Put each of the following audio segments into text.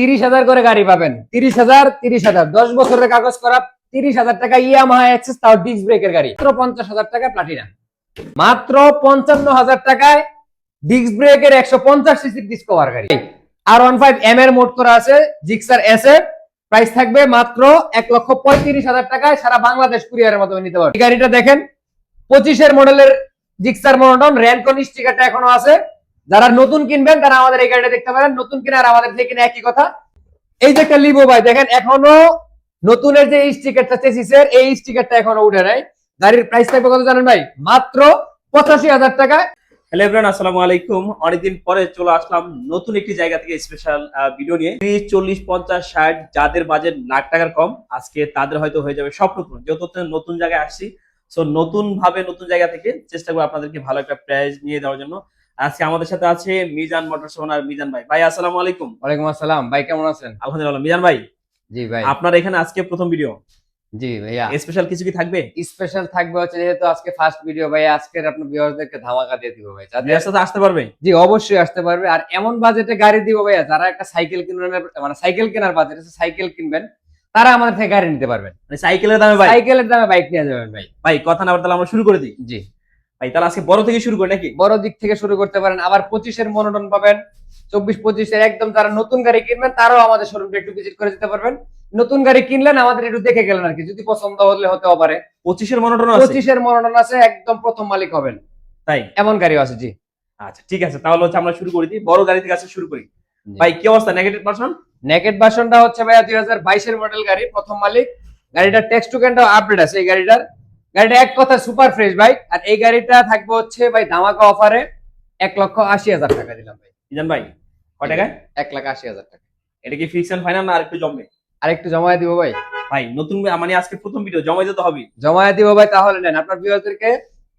তিরিশ হাজার করে গাড়ি পাবেন। তিরিশ হাজার তিরিশ হাজার। দশ বছরের কাগজ করা তিরিশ হাজার টাকা ইয়ামাহা অ্যাক্সেস তাও ডিস্ক ব্রেকের গাড়ি। মাত্র পঞ্চাশ হাজার টাকায় প্লাটিনা মাত্র পঞ্চান্ন হাজার টাকায় ডিস্ক ব্রেকের একশো পঞ্চাশ সিসির ডিসকভার গাড়ি। আর ওয়ান ফাইভ এম এর মোড করা আছে জিক্সার এস এর। প্রাইস থাকবে মাত্র এক লক্ষ পঁয়ত্রিশ হাজার টাকায় সারা বাংলাদেশ কুরিয়ারের মাধ্যমে নিতে পারবে। গাড়িটা দেখেন, পঁচিশের মডেলের জিক্সার মনোটন র্যানকন স্টিকারটা এখনও আছে। যারা নতুন কিনবেন তারা আমাদের এই গাড়িটা দেখতে পারেন। নতুন কিনার আমাদের থেকে কিনে একই কথা। এই যে একটা লিভো ভাই, দেখেন এখনও নতুনের যে স্টিকারটা চেসিসের এই স্টিকারটা এখনও উঠে নাই। গাড়ির প্রাইস থাকবে কত জানেন ভাই? মাত্র পঁচাশি হাজার টাকায় হ্যালো এভরিওয়ান আসসালামু আলাইকুম। অনেকদিন পরে চলে আসলাম নতুন একটি জায়গা থেকে স্পেশাল ভিডিও নিয়ে। ত্রিশ, চল্লিশ, পঞ্চাশ, ষাট, যাদের বাজেট লাখ টাকার কম, আজকে তাদের হয়তো হয়ে যাবে স্বপ্ন যেহেতু নতুন জায়গায় আসছি সো নতুন ভাবে নতুন জায়গা থেকে চেষ্টা করব আপনাদেরকে ভালো একটা প্রাইজ নিয়ে দেওয়ার জন্য। আজকে আমাদের সাথে আছে মিজান মোটরস ওনার মিজান ভাই। ভাই আসসালামু আলাইকুম। ওয়ালাইকুম আসসালাম। ভাই কেমন আছেন? আলহামদুলিল্লাহ মিজান ভাই। জি ভাই। আপনার এখানে আজকে প্রথম ভিডিও জি ভাইয়া। স্পেশাল কিছু কি থাকবে? স্পেশাল থাকবে হচ্ছে যেহেতু আজকে ফার্স্ট ভিডিও ভাই আজকের আপনার ভিউয়ারদেরকে ধামাকা দিয়ে দিব ভাই। যাদের- সাথে আসতে পারবে? জি অবশ্যই আসতে পারবে। আর এমন বাজেটে গাড়ি দিব ভাইয়া যারা একটা সাইকেল কিনবেন মানে সাইকেল কেনার বাজেট আছে সাইকেল কিনবেন তারা আমাদের থেকে গাড়ি নিতে পারবেন। মানে সাইকেলের দামে ভাই সাইকেলের দামে বাইক নিয়ে যাবেন ভাই। ভাই কথা না বলতে আমরা শুরু করে দিই। জি। ভাই তাহলে আজকে বড় থেকে শুরু করি নাকি? বড় দিক থেকে শুরু করতে পারেন। আবার পঁচিশের মনোটন পাবেন। চব্বিশ পঁচিশের একদম যারা নতুন গাড়ি কিনবেন তারাও আমাদের শোরুমটা একটু ভিজিট করে দিতে পারবেন। নতুন গাড়ি কিনলেন আমাদের একটু দেখে গেলেন আর কি যদি পছন্দ হলে হতেও পারে। পঁচিশের মনোটন আছে? পঁচিশের মনোটন আছে একদম প্রথম মালিক হবেন। তাই? এমন গাড়িও আছে জি। আচ্ছা ঠিক আছে তাহলে হচ্ছে আমরা শুরু করে দিই বড় গাড়ি থেকে আসলে শুরু করি। ভাই কি অবস্থা? নেগেটিভ পার্সন নেকেট ভার্সনটা হচ্ছে ভাইয়া দুই হাজার বাইশের মডেল গাড়ি প্রথম মালিক। গাড়িটার টেক্সট টুকেনটাও আপডেট আছে এই গাড়িটার। গাড়িটা এক কথা সুপার ফ্রেশ বাইক আর এই গাড়িটা থাকবে হচ্ছে ভাই ধামাকা অফারে এক লক্ষ আশি হাজার টাকা দিলাম ভাই। জান ভাই কয় টাকায় এক লাখ আশি হাজার টাকা। এটা কি ফিক্স এন্ড ফাইনাল না আর একটু জমবে? আর একটু জমায় দিব ভাই। ভাই নতুন মানে আজকে প্রথম ভিডিও জমা দিতে হবে। জমায় দিব ভাই তাহলে নেন। আপনার ভিউয়ারদেরকে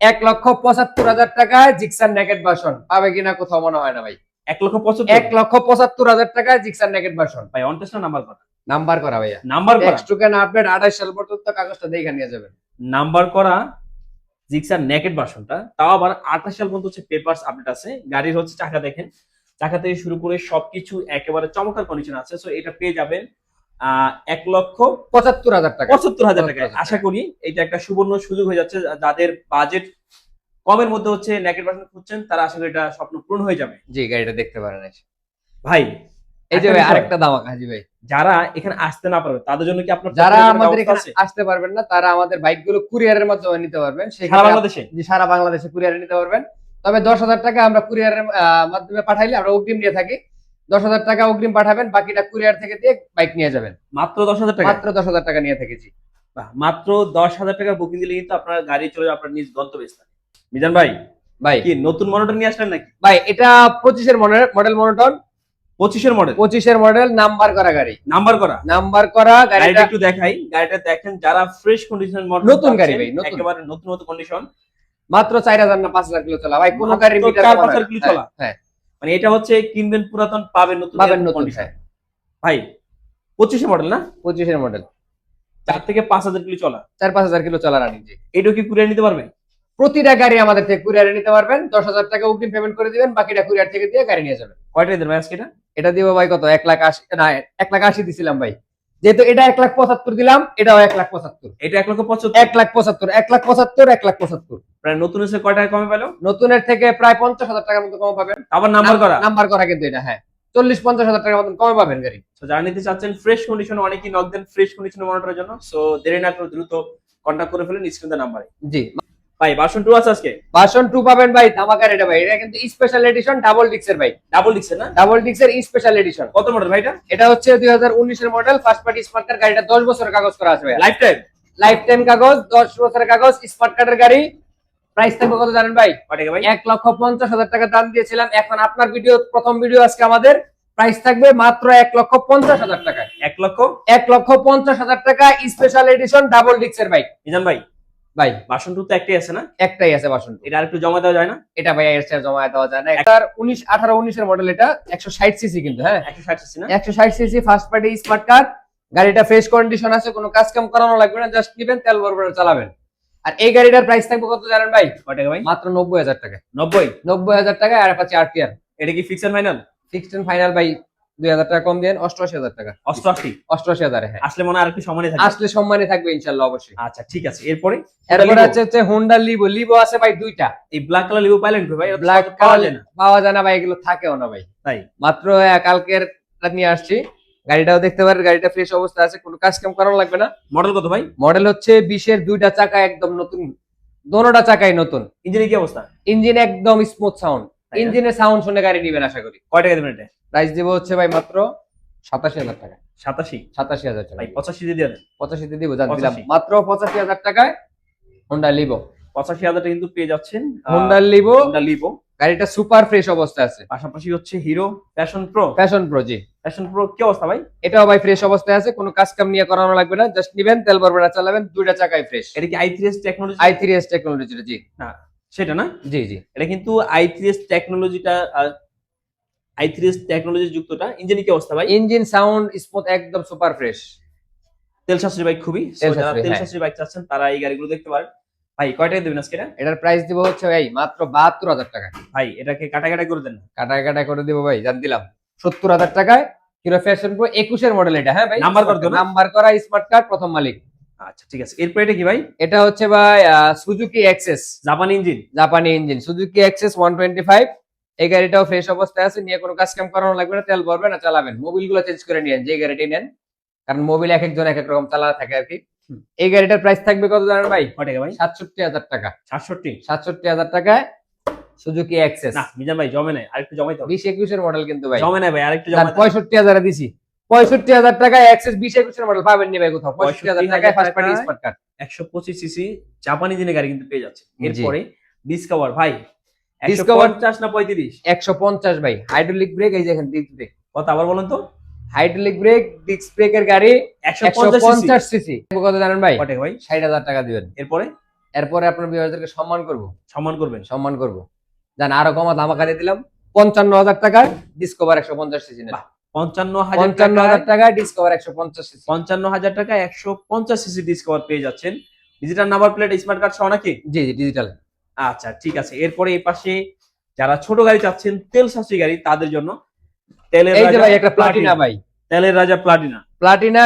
এক লক্ষ পঁচাত্তর হাজার টাকায় জিক্সার নেকেট ভার্সন পাবে কিনা কোথাও মনে হয় না ভাই। এক লক্ষ পঁচাত্তর? এক লক্ষ পঁচাত্তর হাজার টাকায় জিক্সার নেকেট ভার্সন ভাই অন টেস্ট নাম্বার করা নাম্বার করা ভাইয়া। নাম্বার করা। টেক্সট টুকেন আপডেট আঠাশ সাল পর্যন্ত কাগজটা দেখে নিয়ে যাবেন। নাম্বার করা জিক্সার নেকেট ভার্সনটা তাও আবার আঠাশ সাল পর্যন্ত হচ্ছে পেপারস আপডেট আছে। গাড়ির হচ্ছে চাকা দেখেন। চাকা থেকে শুরু করে সবকিছু একেবারে চমৎকার কন্ডিশন আছে। সো এটা পেয়ে যাবেন এক লক্ষ পঁচাত্তর হাজার টাকা। পঁচাত্তর হাজার টাকা আশা করি এটা একটা সুবর্ণ সুযোগ হয়ে যাচ্ছে। যাদের বাজেট কমের মধ্যে হচ্ছে নেকেট ভার্সন খুঁজছেন তারা আশা করি এটা স্বপ্ন পূরণ হয়ে যাবে। জি গাড়িটা দেখতে পারেন। ভাই এই যে ভাই আরেকটা দামাক হাজি ভাই। যারা এখানে আসতে না পারবে তাদের জন্য কি আপনার যারা আমাদের এখানে আসতে পারবেন না তারা আমাদের বাইকগুলো কুরিয়ারের মাধ্যমে নিতে পারবেন। সারা বাংলাদেশে? আপনি সারা বাংলাদেশে কুরিয়ারে নিতে পারবেন। তবে দশ হাজার টাকা আমরা কুরিয়ারের মাধ্যমে পাঠাইলে আমরা অগ্রিম নিয়ে থাকি। দশ হাজার টাকা অগ্রিম পাঠাবেন বাকিটা কুরিয়ার থেকে দিয়ে বাইক নিয়ে যাবেন। মাত্র দশ হাজার টাকা? মাত্র দশ হাজার টাকা নিয়ে থাকেছি মাত্র দশ হাজার টাকা বুকিং দিলে কিন্তু আপনার গাড়ি চলে যাবে আপনার নিজ গন্তব্যস্থানে। মিজান ভাই ভাই। কি নতুন মনিটর নিয়ে আসলেন নাকি? ভাই এটা পঁচিশের মডেল মডেল মনোটন পঁচিশের মডেল পঁচিশের মডেল নাম্বার করা গাড়ি। নাম্বার করা? নাম্বার করা গাড়িটা একটু দেখাই। গাড়িটা দেখেন যারা ফ্রেশ কন্ডিশন মডেল নতুন গাড়ি ভাই। একেবারে নতুন নতুন কন্ডিশন মাত্র চার হাজার না পাঁচ হাজার কিলো চলা। ভাই কোনো গাড়ির মিটার পাঁচ হাজার কিলো হ্যাঁ, চলা। হ্যাঁ মানে এটা হচ্ছে কিনবেন পুরাতন পাবেন নতুন পাবেন নতুন হ্যাঁ। ভাই পঁচিশের মডেল না? পঁচিশের মডেল চার থেকে পাঁচ হাজার কিলো চলা। চার পাঁচ হাজার কিলো চলা রানিং জি এটা কি কুরিয়ার নিতে পারবে? প্রতিটা গাড়ি আমাদের থেকে কুরিয়ারে নিতে পারবেন। দশ হাজার টাকা অগ্রিম পেমেন্ট করে দিবেন বাকিটা কুরিয়ার থেকে দিয়ে গাড়ি নিয়ে যাবেন। কয়টা দিন ভাই আজকে এটা? এটা দিব ভাই কত? এক লাখ আশি না এক লাখ আশি দিছিলাম ভাই। যেহেতু এটা এক লাখ পঁচাত্তর দিলাম এটাও এক লাখ পঁচাত্তর। এটা এক লক্ষ পঁচাত্তর? এক লাখ পঁচাত্তর এক লাখ পঁচাত্তর এক লাখ পঁচাত্তর। প্রায় নতুন এসে কয় টাকা কমে পেল? নতুনের থেকে প্রায় পঞ্চাশ হাজার টাকার মতো কমে পাবেন। আবার নাম্বার করা? নাম্বার করা কিন্তু এটা হ্যাঁ। চল্লিশ পঞ্চাশ হাজার টাকার মতন কমে পাবেন গাড়ি। তো যারা নিতে চাচ্ছেন ফ্রেশ কন্ডিশনে অনেকেই নক দেন ফ্রেশ কন্ডিশনে মনিটরের জন্য। সো দেরি না করে দ্রুত কন্ট্যাক্ট করে ফেলেন স্ক্রিন নাম্বারে জি। ভাই ভার্সন টু আছে আজকে? ভার্সন টু পাবেন ভাই ধামাকার এটা ভাই। এটা কিন্তু স্পেশাল এডিশন ডাবল ডিক্সের ভাই। ডাবল দিচ্ছে না? ডাবল ডিক্সের স্পেশাল এডিশন কত মডেল ভাই এটা? এটা হচ্ছে দুই হাজার উনিশের model first party smart card গাড়িটা দশ বছরের কাগজ করা আছে ভাই। লাইফ টাইম লাইফ টাইম কাগজ দশ বছরের কাগজ স্মার্ট কার্ডের গাড়ি। প্রাইস থাকবে কত জানেন ভাই? ভাই। এক লক্ষ পঞ্চাশ হাজার টাকা দাম দিয়েছিলাম। এখন আপনার ভিডিও প্রথম ভিডিও আজকে আমাদের। প্রাইস থাকবে মাত্র এক লক্ষ পঞ্চাশ হাজার টাকা এক লক্ষ? এক লক্ষ পঞ্চাশ হাজার টাকা স্পেশাল এডিশন ডাবল ডিক্সের বাইক নিজাম ভাই ভাই ভার্সন টু তো একটাই আছে না? একটাই আছে বাসন এটা আর একটু জমা দেওয়া যায় না? এটা ভাই এর জমা দেওয়া যায় না। এটার উনিশ আঠারো উনিশের মডেল এটা একশো ষাট সিসি কিন্তু হ্যাঁ? একশো ষাট আছে না? একশো ষাট CC first party smart card গাড়িটা ফ্রেশ কন্ডিশন আছে কোনো কাজ কাম করানো লাগবে না জাস্ট নিবেন তেল ভরবেন চালাবেন। আর এই গাড়িটার প্রাইস থাকবে কত জানেন ভাই? টাকা ভাই? মাত্র নব্বই হাজার টাকা। নব্বই? নব্বই হাজার টাকা আর পাচ্ছি আরটিআর এটা কি fix and final fixed and final ভাই দুই হাজার টাকা কম দেন অষ্টআশি হাজার টাকা। অষ্টআশি? অষ্টআশি হাজার হ্যাঁ। আসলে মনে হয় আরেকটু সম্মানে থাকবে। আসলে সম্মানে থাকবে ইনশাল্লাহ অবশ্যই। আচ্ছা ঠিক আছে। এরপরে এরপরে Livo। হচ্ছে হোন্ডা লিভো লিভো আছে ভাই দুইটা। এই ব্ল্যাক কালার লিভো পাইলেন ভাই? ব্ল্যাক পাওয়া যায় না। পাওয়া যায় না ভাই এগুলো থাকেও না ভাই। তাই? মাত্র কালকের নিয়ে আসছি। গাড়িটাও দেখতে পারেন গাড়িটা ফ্রেশ অবস্থা আছে কোনো কাজ কাম করানো লাগবে না। মডেল কত ভাই? মডেল হচ্ছে বিশের দুইটা চাকা একদম নতুন। দোনোটা চাকাই নতুন। ইঞ্জিনের কি অবস্থা? ইঞ্জিন একদম স্মুথ সাউন্ড? ইঞ্জিনের সাউন্ড শুনে গাড়ি নিবেন আশা করি। কয় টাকা দেবেন এটা? প্রাইস দিব হচ্ছে ভাই মাত্র সাতাশি হাজার টাকা। সাতাশি? সাতাশি হাজার টাকা। ভাই পঁচাশি দিয়ে দেন। পঁচাশিতে দিব জান দিলাম। মাত্র পঁচাশি হাজার টাকায় হোন্ডা লিভো পঁচাশি হাজার টাকা কিন্তু পেয়ে যাচ্ছেন হোন্ডা লিভো হোন্ডা লিভো গাড়িটা সুপার ফ্রেশ অবস্থা আছে। পাশাপাশি হচ্ছে Hero Passion Pro fashion Pro জি। প্যাশন প্রো কি অবস্থা ভাই? এটাও ভাই ফ্রেশ অবস্থায় আছে কোনো কাজ কাম নিয়ে করানো লাগবে না। জাস্ট নিবেন তেল ভরবেন আর চালাবেন দুইটা চাকাই ফ্রেশ এটা কি I three S technology I three S technology জি। সেটা না? জি জি। এটা কিন্তু আই থ্রি এস টেকনোলজিটা আই থ্রি এস টেকনোলজি যুক্তটা। ইঞ্জিনের কি অবস্থা ভাই? ইঞ্জিন সাউন্ড স্মুথ একদম সুপার ফ্রেশ। তেল শাস্ত্রী বাইক খুবই। তেল সাশ্রয়ী, তেল হ্যাঁ। শাস্ত্রী বাইক চাচ্ছেন তারা এই গাড়িগুলো দেখতে পারেন। ভাই কয় টাকা দেবেন আজকে এটা? এটার প্রাইস দিব হচ্ছে ভাই মাত্র বাহাত্তর হাজার টাকা। ভাই এটাকে কাটা কাটা করে দেন। না। কাটায় কাটায় করে দিব ভাই জান দিলাম। সত্তর হাজার টাকায় হিরো ফ্যাশন প্রো একুশের মডেল এটা হ্যাঁ ভাই? Number করা তো নাম্বার করা স্মার্ট কার্ড প্রথম মালিক। আচ্ছা ঠিক আছে। এরপর এটা কি ভাই? এটা হচ্ছে ভাই সুজুকি এক্সেস জাপানি ইঞ্জিন। জাপানি engine. Suzuki Access one twenty five এই গাড়িটাও ফ্রেশ অবস্থায় আছে নিয়ে কোনো কাজ কাম করানো লাগবে না তেল ভরবেন না চালাবেন। মোবিলগুলো চেঞ্জ করে নিয়েন যে গাড়িটি নেন। কারণ মোবিল এক একজন এক এক রকম চালা থাকে আর কি। এই গাড়িটার প্রাইস থাকবে কত জানেন ভাই? কয় ভাই? সাতষট্টি হাজার টাকা। সাতষট্টি? সাতষট্টি হাজার টাকায় সুজুকি এক্সেস না মিজান ভাই জমে নাই। আরেকটু জমাইতে হবে। বিশ একুশের মডেল কিন্তু ভাই। জমে নাই ভাই আরেকটু হবে। পঁয়ষট্টি হাজারে দিছি। পঁয়ষট্টি হাজার টাকায় এক্সেস বিশ একুশের মডেল পাবেন নি ভাই কোথাও। পঁয়ষট্টি হাজার টাকায় ফার্স্ট পার্টি স্মার্ট কার্ড একশো পঁচিশ সিসি জাপানি ইঞ্জিনের গাড়ি কিন্তু পেয়ে যাচ্ছে। এরপরে ডিসকভার ভাই পঞ্চাশ না পঁয়ত্রিশ? একশো পঞ্চাশ ভাই হাইড্রোলিক ব্রেক এই ডিস্ক ব্রেক কত আবার বলুন তো। হাইড্রোলিক ব্রেক ডিস্ক ব্রেকের গাড়ি একশো পঞ্চাশ সিসি কত জানেন ভাই? কয় টাকা ভাই? ষাট হাজার টাকা দিবেন। এরপরে? এরপরে আপনার বিবাহদেরকে সম্মান করব। সম্মান করবেন। সম্মান করব। জান আরও কমা ধামাকা দিয়ে দিলাম। পঞ্চান্ন হাজার টাকায় ডিসকভার একশো পঞ্চাশ সিসি পঞ্চান্ন হাজার টাকায় ডিসকভার একশো পঞ্চাশ পঞ্চান্ন হাজার টাকা একশো পঞ্চাশ সিসি ডিসকভার পেয়ে যাচ্ছেন। Digital number plate smart card সহ নাকি? জি জি ডিজিটাল আচ্ছা ঠিক আছে। এরপরে এই পাশে যারা ছোট গাড়ি চাচ্ছেন তেল সাশ্রয়ী গাড়ি তাদের জন্য তেলের এই যে রাজা ভাই একটা প্লাটিনা ভাই। তেলের রাজা প্লাটিনা প্লাটিনা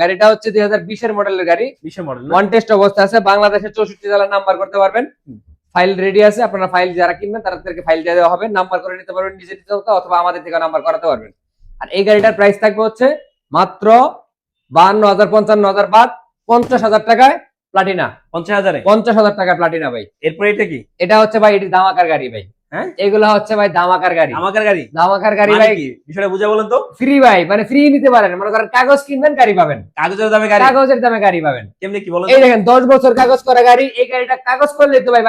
গাড়িটা হচ্ছে দুই হাজার বিশের মডেলের গাড়ি। বিশের মডেল ওয়ান টেস্ট অবস্থা আছে। বাংলাদেশের চৌষট্টি জেলার নাম্বার করতে পারবেন। ফাইল রেডি আছে। আপনারা ফাইল যারা কিনবেন তাদেরকে ফাইল দিয়ে দেওয়া হবে। নাম্বার করে নিতে পারবেন নিজে নিতে অথবা আমাদের থেকে নাম্বার করাতে পারবেন। আর এই গাড়িটার প্রাইস থাকবে হচ্ছে মাত্র বাহান্ন হাজার পঞ্চান্ন হাজার বাদ পঞ্চাশ হাজার টাকায় প্লাটিনা পঞ্চাশ হাজারে? পঞ্চাশ হাজার টাকায় প্লাটিনা ভাই। এরপরে এটা কি? এটা হচ্ছে ভাই এটি দামাকার গাড়ি ভাই। হ্যাঁ? এগুলো হচ্ছে ভাই দামাকার গাড়ি। আমাদের গাড়ি? দামাকার গাড়ি মানে ভাই। বিষয়টা বুঝে বলেন তো। ফ্রি ভাই মানে ফ্রি নিতে পারেন। মনে করেন কাগজ কিনবেন গাড়ি পাবেন। কাগজের দামে গাড়ি? কাগজের দামে গাড়ি পাবেন। কেমনি কি বলেন এই তো? দেখেন দশ বছর কাগজ করা গাড়ি এই গাড়িটা কাগজ করলেই তো ভাই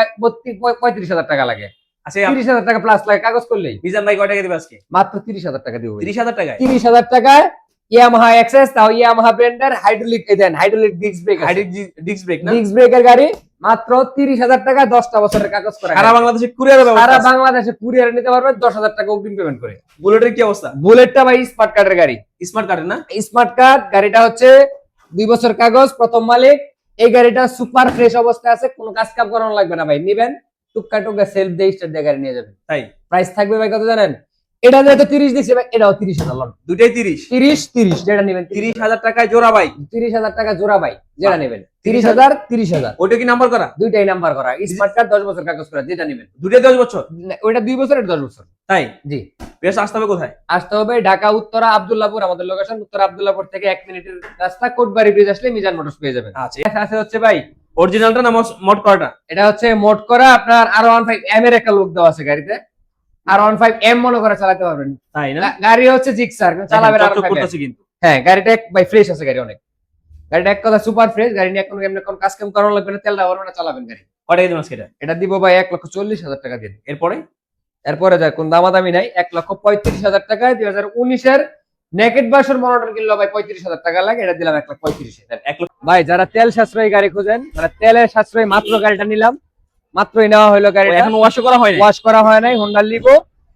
পঁয়ত্রিশ হাজার টাকা লাগে। তিরিশ হাজার টাকা প্লাস লাগে কাগজ করলেই। মিজান ভাই কয় টাকা দিবে আজকে? মাত্র তিরিশ হাজার টাকা দিব তিরিশ হাজার টাকায়? তিরিশ হাজার টাকায় ইয়ামাহা তাও ইয়ামাহা ব্র্যান্ডের হাইড্রোলিক এই দেন hydraulic disc brake disc brake না? ডিস্ক ব্রেকের গাড়ি মাত্র তিরিশ হাজার টাকা দশটা বছরের কাগজ করা সারা গাড়ি। বাংলাদেশে কুরিয়ার সারা বাংলাদেশে কুরিয়ার নিতে পারবে দশ হাজার টাকা অগ্রিম পেমেন্ট করে। বুলেটের কি অবস্থা? বুলেটটা ভাই স্মার্ট কার্ডের গাড়ি। স্মার্ট না? স্মার্ট কার্ড গাড়িটা হচ্ছে দুই বছর কাগজ প্রথম মালিক। এই গাড়িটা সুপার ফ্রেশ অবস্থায় আছে কোনো কাজ কাম করানো লাগবে না ভাই নিবেন। টুকা টুকা সেলফ দিয়ে স্টার্ট দিয়ে গাড়ি নিয়ে যাবে। তাই? প্রাইস থাকবে ভাই কত জানেন? এটা যেহেতু তিরিশ দিচ্ছে ভাই এটাও তিরিশ হাজার লন। দুটাই তিরিশ? তিরিশ তিরিশ যেটা নেবেন তিরিশ। হাজার টাকায় জোড়া ভাই। তিরিশ হাজার টাকা জোড়া যেটা নেবেন। তিরিশ হাজার? তিরিশ হাজার। ওইটা কি নাম্বার করা? দুইটাই নাম্বার করা। স্মার্ট কার্ড দশ বছর কাগজ করা যেটা নেবেন। দুটাই দশ বছর? ওইটা দুই বছর এটা দশ বছর। তাই? জি। বেশ আসতে হবে কোথায়? আসতে হবে ঢাকা উত্তরা আবদুল্লাপুর আমাদের লোকেশন উত্তরা আবদুল্লাপুর থেকে এক মিনিটের রাস্তা কোটবাড়ি ব্রিজ আসলে মিজান মোটরস পেয়ে যাবেন। আচ্ছা। আছে হচ্ছে ভাই। অরিজিনালটা না মোট করাটা? এটা হচ্ছে মোট করা আপনার আর ওয়ান ফাইভ এম এর একটা লোক দেওয়া আছে গাড়িতে। আর ওয়ান ফাইভ এম মনে করে চালাতে পারবেন। তাই না? গাড়ি হচ্ছে জিক্সার চালাবেন আর করতেছে কিন্তু। হ্যাঁ গাড়িটা এক ভাই ফ্রেশ আছে গাড়ি অনেক। গাড়িটা এক কথা সুপার ফ্রেশ গাড়ি নিয়ে এখন এমনি কোন কাজ কাম লাগবে না ভরবে না চালাবেন গাড়ি। দিন আজকে এটা? দিব ভাই এক লক্ষ চল্লিশ হাজার টাকা দিন এরপরে? এরপরে যায় কোন দামাদামি নাই এক লক্ষ পঁয়ত্রিশ হাজার টাকায় দুই হাজার উনিশের নেকেট ভার্সন মনোটর কিনলো ভাই পঁয়ত্রিশ হাজার টাকা লাগে এটা দিলাম এক লাখ পঁয়ত্রিশ দেন, এক লক্ষ ভাই যারা তেল সাশ্রয়ী গাড়ি খুঁজেন মানে তেলের সাশ্রয়ী মাত্র গাড়িটা নিলাম মাত্রই নেওয়া হলো গাড়ি এখন ওয়াশ করা হয়নি? ওয়াশ করা হয় নাই হোন্ডা লিভো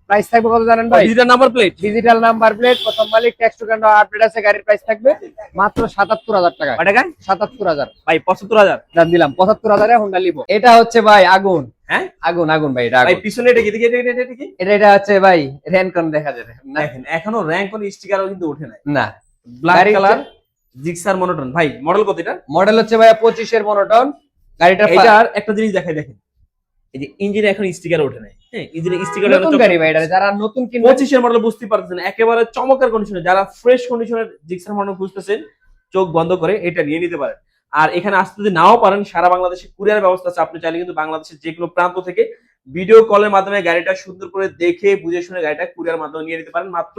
প্রাইস থাকবে কত জানেন ভাই? Digital number plate digital number plate প্রথম মালিক ট্যাক্স টু ক্যান্ড আপডেট আছে গাড়ির প্রাইস থাকবে মাত্র সাতাত্তর হাজার টাকা কয় টাকায়? সাতাত্তর হাজার। ভাই পঁচাত্তর হাজার? দাম দিলাম পঁচাত্তর হাজারে হোন্ডা লিভো এটা হচ্ছে ভাই আগুন। হ্যাঁ? আগুন আগুন ভাই এটা ভাই পিছনে এটা কি এটা এটা- কি এটা এটা হচ্ছে ভাই রেনকন দেখা যাবে না? দেখেন এখনও র্যাঙ্ক কোন স্টিকারও কিন্তু ওঠে নাই। না। ব্ল্যাক কালার জিক্সার মনোটন ভাই মডেল কত এটা? মডেল হচ্ছে ভাই পঁচিশের মনোটন গাড়িটা এটার একটা জিনিস দেখাই দেখেন। এই যে ইঞ্জিনে এখন স্টিকার ওঠে নাই। হ্যাঁ ইঞ্জিনে স্টিকার নতুন গাড়ি ভাই এটা যারা নতুন কিনবে পঁচিশের মডেল বুঝতে পারতেছেন একেবারে চমৎকার কন্ডিশনে যারা ফ্রেশ কন্ডিশনের জিক্সার মডেল খুঁজতেছেন চোখ বন্ধ করে এটা নিয়ে নিতে পারেন। আর এখানে আসতে যদি নাও পারেন সারা বাংলাদেশে কুরিয়ার ব্যবস্থা আছে। আপনি চাইলে কিন্তু বাংলাদেশের যে কোনো প্রান্ত থেকে ভিডিও কলের মাধ্যমে গাড়িটা সুন্দর করে দেখে বুঝে শুনে গাড়িটা কুরিয়ার মাধ্যমে নিয়ে নিতে পারেন। মাত্র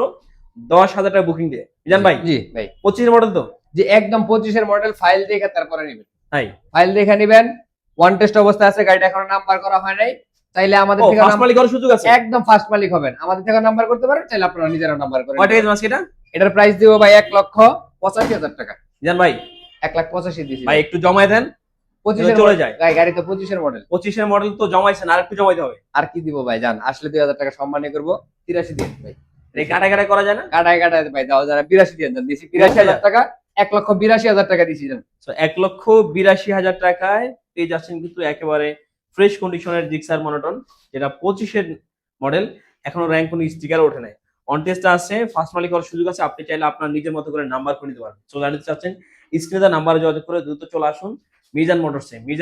দশ হাজার টাকা বুকিং দিয়ে। জান ভাই জি ভাই। পঁচিশের মডেল তো? যে একদম পঁচিশের মডেল ফাইল দেখে তারপরে নেবেন। ভাই ফাইল দেখে নেবেন ওয়ান টেস্ট অবস্থা আছে গাড়িটা এখনও নাম্বার করা হয় নাই। চাইলে আমাদের থেকে ফার্স্ট মালিক করার সুযোগ আছে? একদম ফার্স্ট মালিক হবেন। আমাদের থেকে নাম্বার করতে পারেন চাইলে আপনারা নিজেরা নাম্বার করেন। কয় টাকা এটা এটার প্রাইস দিব ভাই এক লক্ষ পঁচাশি হাজার টাকা। জান ভাই এক লাখ পঁচাশি দিয়েছি ভাই একটু জমায় দেন। পঁচিশের চলে চলে যায়। যায় গাড়ি তো পঁচিশের মডেল পঁচিশের মডেল তো জমাইছেন আর একটু জমাইতে হবে। আর কি দিব ভাই জান? আসলে দুই হাজার টাকা সম্মানী করব। তিরাশি দিন ভাই। এই কাটা কাটা করা যায় না? কাটায় কাটায় ভাই দাও যারা বিরাশি দিয়ে দেন দিয়েছি হাজার টাকা। এক লক্ষ বিরাশি হাজার টাকা দিয়েছিলেন এক লক্ষ বিরাশি হাজার টাকায় পেয়ে যাচ্ছেন কিন্তু একেবারে ফ্রেশ কন্ডিশনের জিক্সার মনোটন যেটা পঁচিশের মডেল এখনও র্যাঙ্ক কোনো স্টিকার ওঠে নাই। অন আছে ফার্স্ট মালিক হওয়ার সুযোগ আছে, আপনি চাইলে আপনার নিজের মতো করে নাম্বার করে নিতে পারবেন। সো জানিতে চাচ্ছেন স্ক্রিনে নাম্বারে যোগাযোগ করে দ্রুত চলে আসুন মিজান মোটরসে মিজান